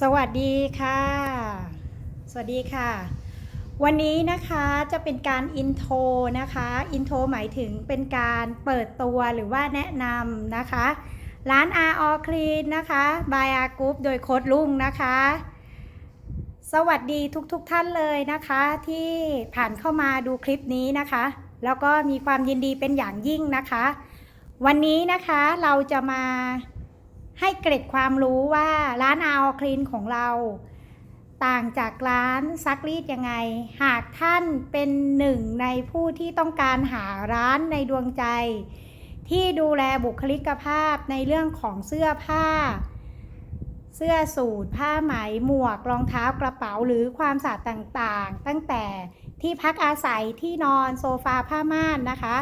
สวัสดีค่ะ สวัสดีค่ะ วันนี้นะคะจะเป็นการอินโทรนะคะ อินโทรหมายถึงเป็นการเปิดตัวหรือว่าแนะนำนะคะ ร้าน R O Clean นะคะ by R Group โดยโค้ดลุงนะคะ สวัสดีทุกๆทท่านเลยนะคะ ที่ผ่านเข้ามาดูคลิปนี้นะคะ แล้วก็มีความยินดีเป็นอย่างยิ่งนะคะ วันนี้นะคะเราจะมา ให้เกร็ดความรู้ว่าร้านอาคลีนของเรา ต่างจากร้านซักรีดยังไง หากท่านเป็นหนึ่งในผู้ที่ต้องการหาร้านในดวงใจ ที่ดูแลบุคลิกภาพในเรื่องของเสื้อผ้า เสื้อสูทผ้าไหมหมวกรองเท้ากระเป๋าหรือความสะอาดต่างๆ ตั้งแต่ที่พักอาศัยที่นอนโซฟาผ้าม่านนะคะ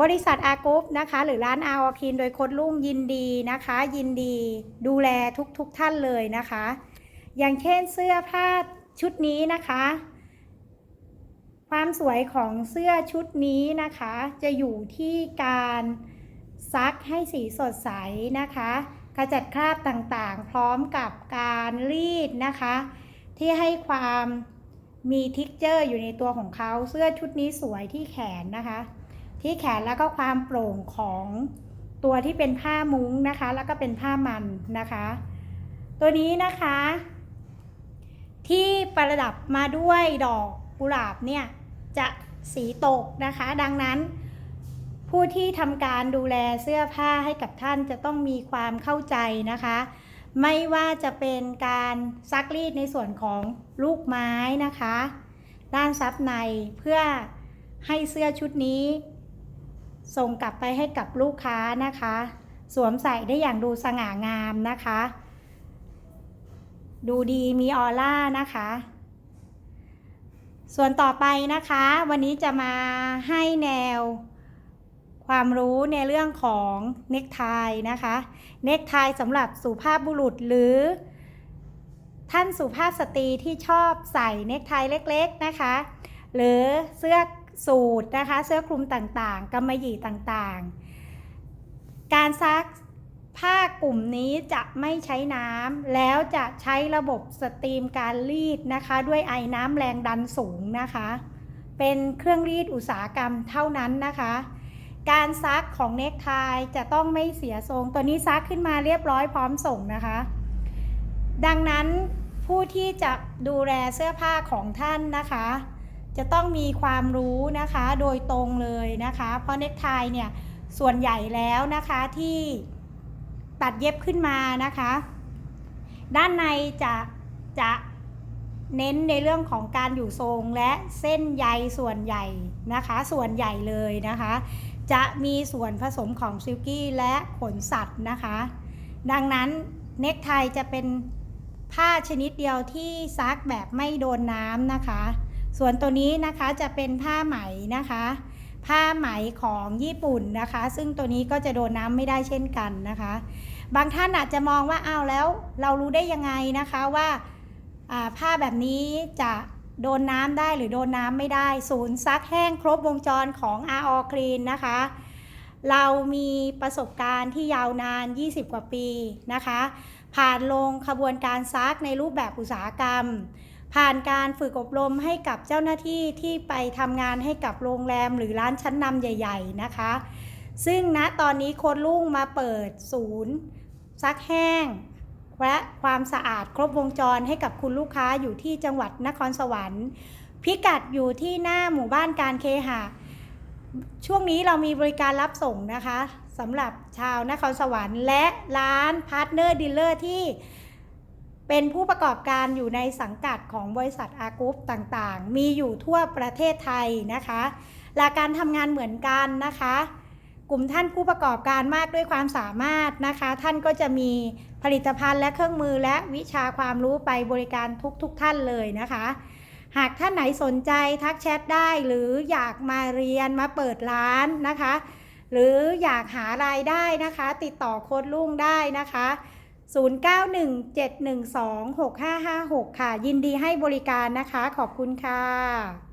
บริษัทอากุฟนะคะ หรือร้านอาอคินโดยโคดลุ่งยินดีนะคะ ยินดีดูแลทุกๆทท่านเลยนะคะ อย่างเช่นเสื้อผ้าชุดนี้นะคะ ความสวยของเสื้อชุดนี้นะคะ จะอยู่ที่การซักให้สีสดใสนะคะขจัดคราบต่างๆ พร้อมกับการรีดนะคะ ที่ให้ความมีทิกเจอร์อยู่ในตัวของเขาเสื้อชุดนี้สวยที่แขนนะคะ ที่แขนแล้วก็ความโปร่งของตัวที่เป็นผ้ามุ้งนะคะ แล้วก็เป็นผ้ามันนะคะ ตัวนี้นะคะ ที่ประดับมาด้วยดอกกุหลาบเนี่ยจะสีตกนะคะ ดังนั้น ผู้ที่ทำการดูแลเสื้อผ้าให้กับท่านจะต้องมีความเข้าใจนะคะ ไม่ว่าจะเป็นการซักรีดในส่วนของลูกไม้นะคะ ด้านซับในเพื่อให้เสื้อชุดนี้ ส่งกลับไปให้กับลูกค้านะคะ สวมใส่ได้อย่างดูสง่างามนะคะ ดูดีมีออร่านะคะ ส่วนต่อไปนะคะ วันนี้จะมาให้แนวความรู้ในเรื่องของเนคไทนะคะ เนคไทสำหรับสุภาพบุรุษหรือ ท่านสุภาพสตรีที่ชอบใส่เนคไทเล็กๆนะคะ หรือเสื้อ สูทนะคะ เสื้อคลุมต่างๆกำมะหยี่ต่างๆ การซักผ้ากลุ่มนี้จะไม่ใช้น้ำแล้วจะใช้ระบบสตรีมการรีดนะคะ ด้วยไอ้น้ำแรงดันสูงนะคะ เป็นเครื่องรีดอุตสาหกรรมเท่านั้นนะคะ การซักของเนคไทจะต้องไม่เสียทรง ตัวนี้ซักขึ้นมาเรียบร้อยพร้อมส่งนะคะ ดังนั้นผู้ที่จะดูแลเสื้อผ้าของท่านนะคะ จะต้องมีความรู้นะคะโดยตรงเลยนะคะ เพราะเนคไทเนี่ยส่วนใหญ่แล้วนะคะที่ตัดเย็บขึ้นมานะคะ ด้านในจะจะเน้นในเรื่องของการอยู่ทรงและเส้นใยส่วนใหญ่นะคะ ส่วนใหญ่เลยนะคะ จะมีส่วนผสมของซิลกี้และขนสัตว์นะคะ ดังนั้นเนคไทจะเป็นผ้าชนิดเดียวที่ซักแบบไม่โดนน้ำนะคะ ส่วนตัวนี้นะคะจะเป็นผ้าไหมนะคะ ผ้าไหมของญี่ปุ่นนะคะ ซึ่งตัวนี้ก็จะโดนน้ำไม่ได้เช่นกันนะคะ บางท่านอาจจะมองว่าอ้าวแล้วเรารู้ได้ยังไงนะคะว่าผ้าแบบนี้จะโดนน้ำได้หรือโดนน้ำไม่ได้ ศูนย์ซักแห้งครบวงจรของ r o Clean นะคะ เรามีประสบการณ์ที่ยาวนาน 20 กว่าปีนะคะ ผ่านลงขบวนการซักในรูปแบบอุตสาหกรรม ผ่านการฝึกอบรมให้กับเจ้าหน้าที่ที่ไปทำงานให้กับโรงแรมหรือร้านชั้นนำใหญ่ ๆ นะคะ ซึ่งณตอนนี้โคนลุ่งมาเปิดศูนย์ซักแห้ง และความสะอาดครบวงจรให้กับคุณลูกค้าอยู่ที่จังหวัดนครสวรรค์ พิกัดอยู่ที่หน้าหมู่บ้านการเคหะ ช่วงนี้เรามีบริการรับส่งนะคะ สำหรับชาวนครสวรรค์ และร้านพาร์ทเนอร์ดีลเลอร์ที่เป็นผู้ประกอบการอยู่ในสังกัดของบริษัทอากุฟต่างๆ มีอยู่ทั่วประเทศไทยนะคะหลักการทำงานเหมือนกันนะคะ กลุ่มท่านผู้ประกอบการมากด้วยความสามารถนะคะ ท่านก็จะมีผลิตภัณฑ์และเครื่องมือและวิชาความรู้ไปบริการทุกๆทท่านเลยนะคะ หากท่านไหนสนใจทักแชทได้หรืออยากมาเรียนมาเปิดร้านนะคะ หรืออยากหารายได้นะคะ ติดต่อโค้ดลุงได้นะคะ 0917126556 ค่ะ ยินดีให้บริการนะคะ ขอบคุณค่ะ